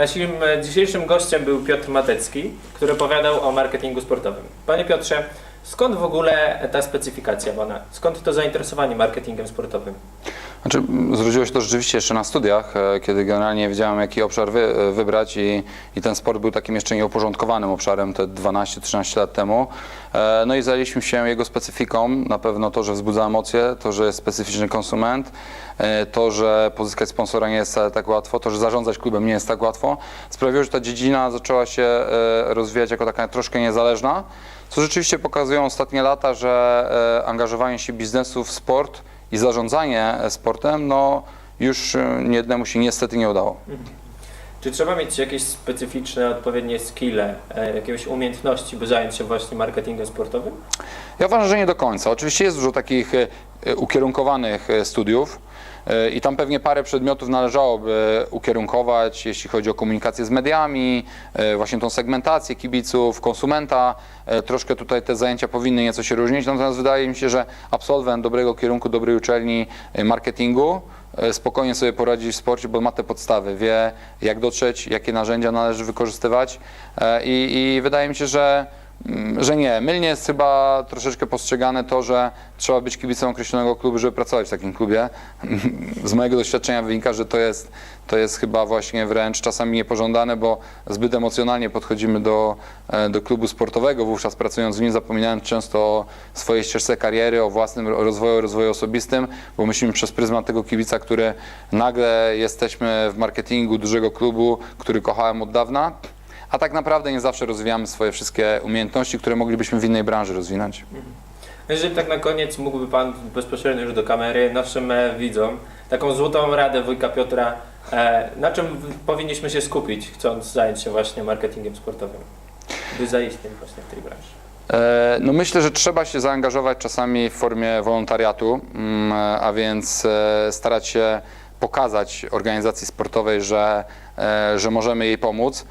Naszym e, dzisiejszym gościem był Piotr Matecki, który opowiadał o marketingu sportowym. Panie Piotrze, skąd w ogóle ta specyfikacja Pana? Skąd to zainteresowanie marketingiem sportowym? Znaczy, zrodziło się to rzeczywiście jeszcze na studiach, e, kiedy generalnie wiedziałem, jaki obszar wy, e, wybrać i, i ten sport był takim jeszcze nieuporządkowanym obszarem te 12-13 lat temu. E, No i zajęliśmy się jego specyfiką, na pewno to, że wzbudza emocje, to, że jest specyficzny konsument, to, że pozyskać sponsora nie jest tak łatwo, to, że zarządzać klubem nie jest tak łatwo, sprawiło, że ta dziedzina zaczęła się rozwijać jako taka troszkę niezależna, co rzeczywiście pokazują ostatnie lata, że angażowanie się biznesu w sport i zarządzanie sportem, no już e, niejednemu się niestety nie udało. Czy trzeba mieć jakieś specyficzne, odpowiednie skille, e, jakieś umiejętności, by zająć się właśnie marketingiem sportowym? Ja uważam, że nie do końca. Oczywiście jest dużo takich e, e, ukierunkowanych studiów i tam pewnie parę przedmiotów należałoby ukierunkować, jeśli chodzi o komunikację z mediami, właśnie tą segmentację kibiców, konsumenta. Troszkę tutaj te zajęcia powinny nieco się różnić, natomiast wydaje mi się, że absolwent dobrego kierunku, dobrej uczelni marketingu spokojnie sobie poradzi w sporcie, bo ma te podstawy, wie jak dotrzeć, jakie narzędzia należy wykorzystywać. E, i, i wydaje mi się, że że nie. Mylnie jest chyba troszeczkę postrzegane to, że trzeba być kibicem określonego klubu, żeby pracować w takim klubie. Z mojego doświadczenia wynika, że to jest, to jest chyba właśnie wręcz czasami niepożądane, bo zbyt emocjonalnie podchodzimy do, e, do klubu sportowego, wówczas pracując w nim, zapominając często o swojej ścieżce kariery, o własnym rozwoju, rozwoju osobistym, bo myślimy przez pryzmat tego kibica, który nagle jesteśmy w marketingu dużego klubu, który kochałem od dawna, a tak naprawdę nie zawsze rozwijamy swoje wszystkie umiejętności, które moglibyśmy w innej branży rozwinąć. Jeżeli tak na koniec mógłby Pan bezpośrednio już do kamery naszym e, widzom taką złotą radę wujka Piotra, e, na czym powinniśmy się skupić, chcąc zająć się właśnie marketingiem sportowym, by zaistnieć właśnie w tej branży. E, No myślę, że trzeba się zaangażować czasami w formie wolontariatu, mm, a więc starać się pokazać organizacji sportowej, że, że możemy jej pomóc.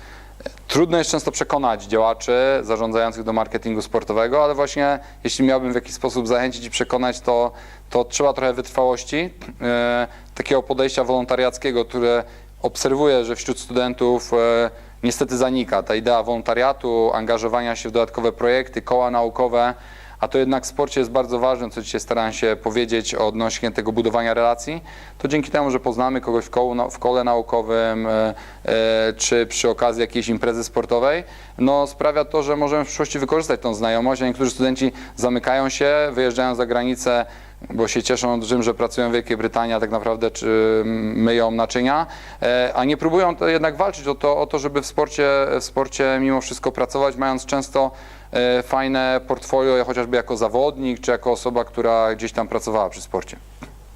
Trudno jest często przekonać działaczy zarządzających do marketingu sportowego, ale właśnie jeśli miałbym w jakiś sposób zachęcić i przekonać, to, to trzeba trochę wytrwałości, e, takiego podejścia wolontariackiego, które obserwuję, że wśród studentów e, niestety zanika. Ta idea wolontariatu, angażowania się w dodatkowe projekty, koła naukowe, a to jednak w sporcie jest bardzo ważne, co dzisiaj starałem się powiedzieć odnośnie tego budowania relacji, to dzięki temu, że poznamy kogoś w, kołu, w kole naukowym, e, e, czy przy okazji jakiejś imprezy sportowej, no sprawia to, że możemy w przyszłości wykorzystać tą znajomość, a niektórzy studenci zamykają się, wyjeżdżają za granicę, bo się cieszą tym, że pracują w Wielkiej Brytanii, a tak naprawdę czy myją naczynia, e, a nie próbują jednak walczyć o to, o to żeby w sporcie, w sporcie mimo wszystko pracować, mając często e, fajne portfolio, chociażby jako zawodnik, czy jako osoba, która gdzieś tam pracowała przy sporcie.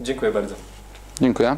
Dziękuję bardzo. Dziękuję.